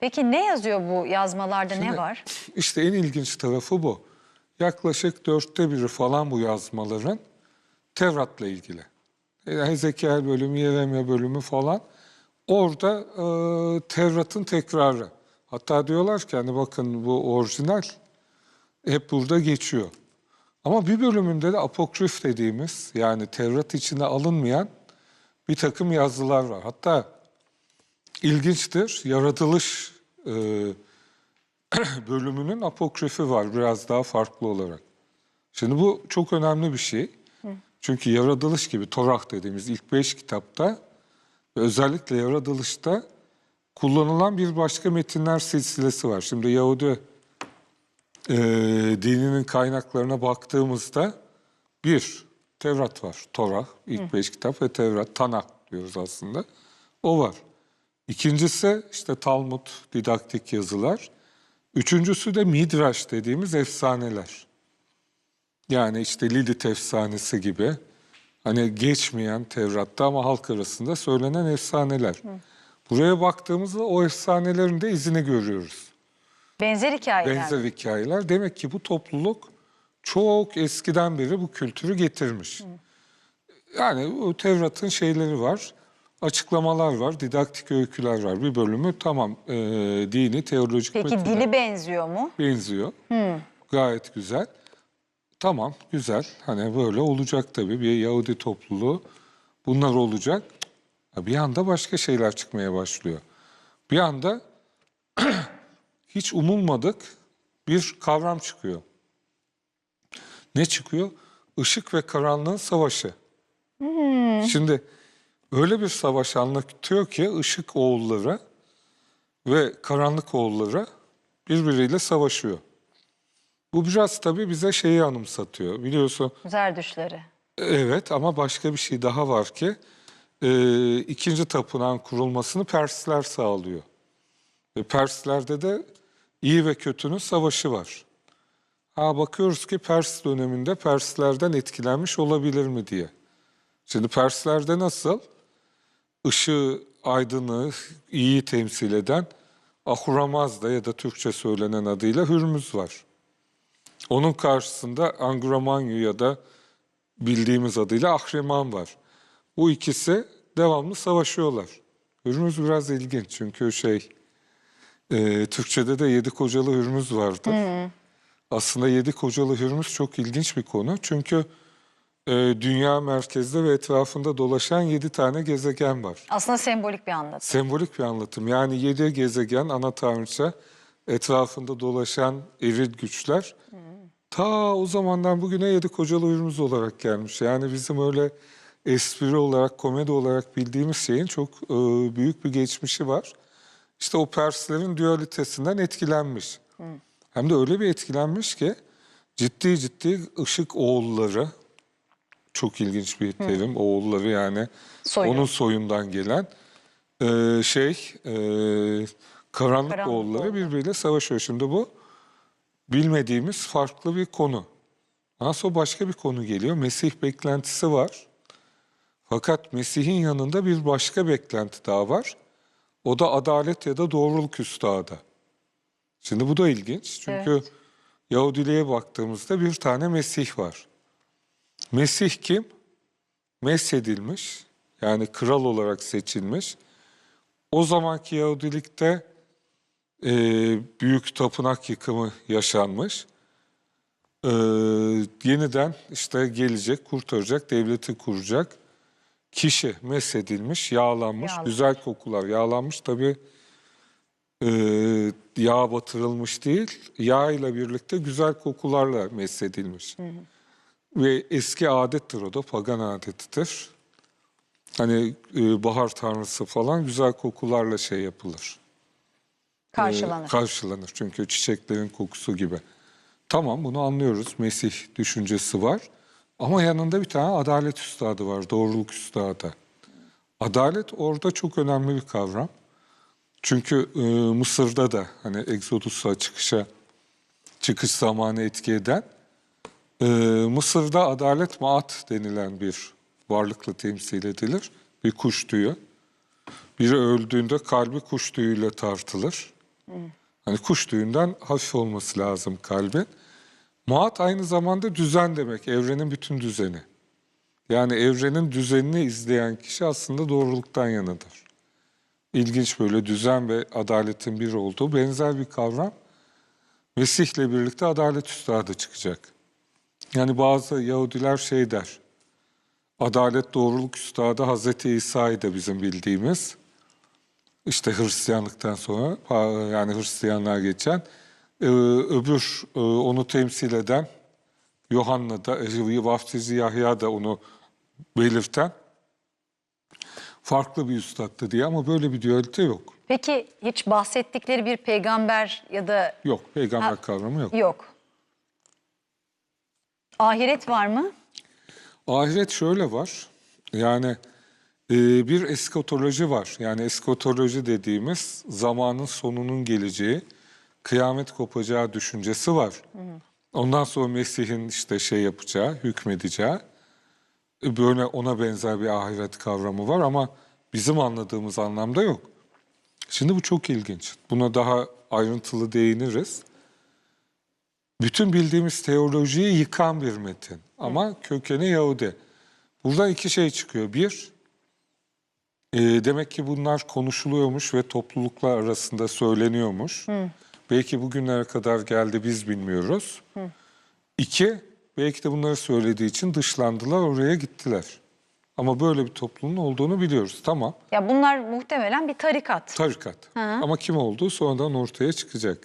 Peki ne yazıyor bu yazmalarda ne Şimdi, var? İşte en ilginç tarafı bu. Yaklaşık dörtte biri falan bu yazmaların Tevrat'la ilgili. Hezekiel bölümü, Yeremye bölümü falan. Orada e, Tevrat'ın tekrarı. Hatta diyorlar ki hani bakın bu orijinal hep burada geçiyor. Ama bir bölümünde de apokrif dediğimiz yani Tevrat içine alınmayan bir takım yazılar var. Hatta ilginçtir yaratılış e, bölümünün apokrifi var biraz daha farklı olarak. Şimdi bu çok önemli bir şey. Çünkü yaratılış gibi Torah dediğimiz ilk beş kitapta ve özellikle yaratılışta kullanılan bir başka metinler silsilesi var. Şimdi Yahudi e, dininin kaynaklarına baktığımızda bir, Tevrat var. Torah, ilk beş kitap ve Tevrat, Tanakh diyoruz aslında. O var. İkincisi işte Talmud, didaktik yazılar. Üçüncüsü de Midrash dediğimiz efsaneler. Yani işte Lilith efsanesi gibi. Hani geçmeyen Tevrat'ta ama halk arasında söylenen efsaneler. Buraya baktığımızda o efsanelerin de izini görüyoruz. Benzer hikayeler. Benzer hikayeler. Demek ki bu topluluk çok eskiden beri bu kültürü getirmiş. Yani o Tevrat'ın şeyleri var, açıklamalar var, didaktik öyküler var. Bir bölümü tamam e, dini, teolojik Peki metinler dili benziyor mu? benziyor. Gayet güzel. Tamam, güzel. Hani böyle olacak tabii bir Yahudi topluluğu. Bunlar olacak. Bir anda başka şeyler çıkmaya başlıyor. Bir anda hiç umulmadık bir kavram çıkıyor. Ne çıkıyor? Işık ve karanlığın savaşı. Şimdi öyle bir savaş anlatıyor ki ışık oğulları ve karanlık oğulları birbiriyle savaşıyor. Bu biraz tabii bize şeyi anımsatıyor. Biliyorsun Zerdüşleri. evet ama başka bir şey daha var ki e, ikinci tapınağın kurulmasını Persler sağlıyor. Ve Perslerde de iyi ve kötünün savaşı var. Ha bakıyoruz ki Pers döneminde Perslerden etkilenmiş olabilir mi diye. Şimdi Perslerde nasıl? Işığı, aydınlığı iyi temsil eden Ahuramazda ya da Türkçe söylenen adıyla Hürmüz var. Onun karşısında Angramanyu ya da bildiğimiz adıyla Ahriman var. Bu ikisi devamlı savaşıyorlar. Hürmüz biraz ilginç çünkü şey e, Türkçe'de de yedi kocalı Hürmüz vardır. Aslında yedi kocalı Hürmüz çok ilginç bir konu. Çünkü e, dünya merkezde ve etrafında dolaşan yedi tane gezegen var. Aslında sembolik bir anlatım. Sembolik bir anlatım. Yani yedi gezegen ana tanrıça etrafında dolaşan eril güçler ta o zamandan bugüne yedi kocalı ürümüz olarak gelmiş. Yani bizim öyle espri olarak, komedi olarak bildiğimiz şeyin çok e, büyük bir geçmişi var. İşte o Perslerin dualitesinden etkilenmiş. Hem de öyle bir etkilenmiş ki ciddi ciddi ışık oğulları, çok ilginç bir terim, oğulları yani Soyu. onun soyundan gelen e, şey e, karanlık, Karanlık oğulları oğulları. birbiriyle savaşıyor. Şimdi bu bilmediğimiz farklı bir konu. Nasıl başka bir konu geliyor. Mesih beklentisi var. Fakat Mesih'in yanında bir başka beklenti daha var. O da adalet ya da doğruluk üstadı. Şimdi bu da ilginç. Çünkü Evet. Yahudiliğe baktığımızda bir tane Mesih var. Mesih kim? Mesedilmiş. Yani kral olarak seçilmiş. O zamanki Yahudilikte e, büyük tapınak yıkımı yaşanmış. E, yeniden işte gelecek, kurtaracak, devleti kuracak kişi mesedilmiş, yağlanmış, Yağlanmış. güzel kokular yağlanmış. Tabii e, yağ batırılmış değil, yağ ile birlikte güzel kokularla mesedilmiş. Ve eski adettir o da, pagan adetidir. Hani e, bahar tanrısı falan güzel kokularla şey yapılır. e, Karşılanır. karşılanır çünkü çiçeklerin kokusu gibi. Tamam bunu anlıyoruz. Mesih düşüncesi var. Ama yanında bir tane adalet üstadı var, doğruluk üstadı. Adalet orada çok önemli bir kavram. Çünkü e, Mısır'da da hani Exodus'a çıkışa çıkış zamanı etki eden e, Mısır'da adalet maat denilen bir varlıkla temsil edilir. Bir kuş tüyü. Biri öldüğünde kalbi kuş tüyüyle tartılır. Hani kuş tüyünden hafif olması lazım kalbin. Muat aynı zamanda düzen demek, evrenin bütün düzeni. Yani evrenin düzenini izleyen kişi aslında doğruluktan yanıdır. İlginç böyle düzen ve adaletin bir olduğu benzer bir kavram. Mesih'le birlikte adalet üstadı çıkacak. Yani bazı Yahudiler şey der, adalet doğruluk üstadı Hazreti İsa'ydı bizim bildiğimiz. İşte Hristiyanlıktan sonra yani Hristiyanlığa geçen Ee, öbür e, onu temsil eden Yohanna da e, vaftizi Yahya da onu belirten farklı bir üstattı diye ama böyle bir dualite yok. Peki hiç bahsettikleri bir peygamber ya da Yok, peygamber Ha. kavramı yok. yok. Ahiret var mı? Ahiret şöyle var. Yani e, bir eskatoloji var. Yani eskatoloji dediğimiz zamanın sonunun geleceği, kıyamet kopacağı düşüncesi var. Ondan sonra Mesih'in işte şey yapacağı, hükmedeceği e, böyle ona benzer bir ahiret kavramı var ama bizim anladığımız anlamda yok. Şimdi bu çok ilginç. Buna daha ayrıntılı değiniriz. Bütün bildiğimiz teolojiyi yıkan bir metin ama kökeni Yahudi. Buradan iki şey çıkıyor. Bir, e, demek ki bunlar konuşuluyormuş ve topluluklar arasında söyleniyormuş. Belki bugünlere kadar geldi biz bilmiyoruz. İki, belki de bunları söylediği için dışlandılar oraya gittiler. Ama böyle bir toplumun olduğunu biliyoruz. Tamam. Ya bunlar muhtemelen bir tarikat. Tarikat. Ama kim olduğu sonradan ortaya çıkacak.